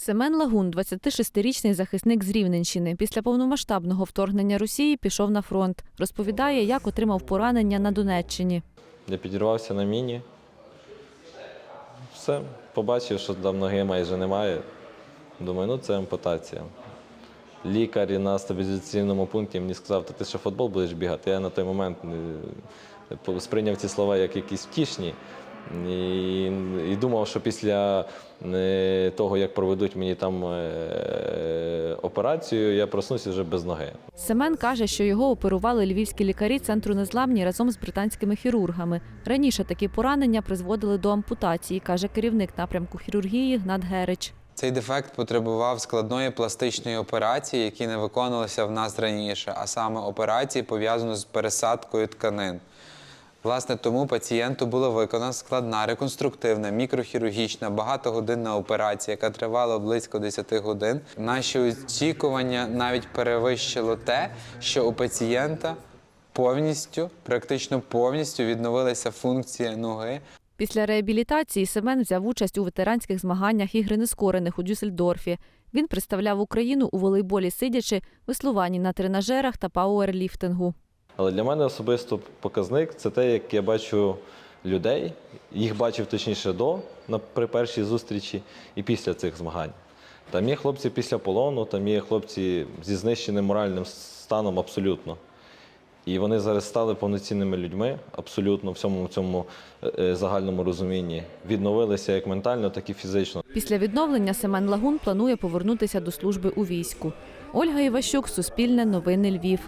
Семен Лагун, 26-річний захисник з Рівненщини. Після повномасштабного вторгнення Росії пішов на фронт. Розповідає, як отримав поранення на Донеччині. Я підірвався на міні. Все, побачив, що там ноги майже немає. Думаю, ну це ампутація. Лікар на стабілізаційному пункті мені сказав, та ти ще футбол будеш бігати. Я на той момент е, сприйняв ці слова як якісь втішні. І, і думав, що після е, того, як проведуть мені там е, операцію, я проснуся вже без ноги. Семен каже, що його оперували львівські лікарі центру незламні разом з британськими хірургами. Раніше такі поранення призводили до ампутації, каже керівник напрямку хірургії Гнат Герич. Цей дефект потребував складної пластичної операції, які не виконувалися в нас раніше, а саме операції пов'язаної з пересадкою тканин. Власне, тому пацієнту була виконана складна реконструктивна, мікрохірургічна, багатогодинна операція, яка тривала близько 10 годин. Наші очікування навіть перевищило те, що у пацієнта повністю, практично повністю відновилася функція ноги, Після реабілітації Семен взяв участь у ветеранських змаганнях ігри нескорених у Дюссельдорфі. Він представляв Україну у волейболі сидячи, веслуванні на тренажерах та пауерліфтингу. Але для мене особисто показник це те, як я бачу людей, їх бачив точніше до на при першій зустрічі і після цих змагань. Там є хлопці після полону, там є хлопці зі знищеним моральним станом абсолютно. І вони зараз стали повноцінними людьми, абсолютно в всьому цьому е, е, загальному розумінні. Відновилися як ментально, так і фізично. Після відновлення Семен Лагун планує повернутися до служби у війську. Ольга Іващук, Суспільне, Новини Львів.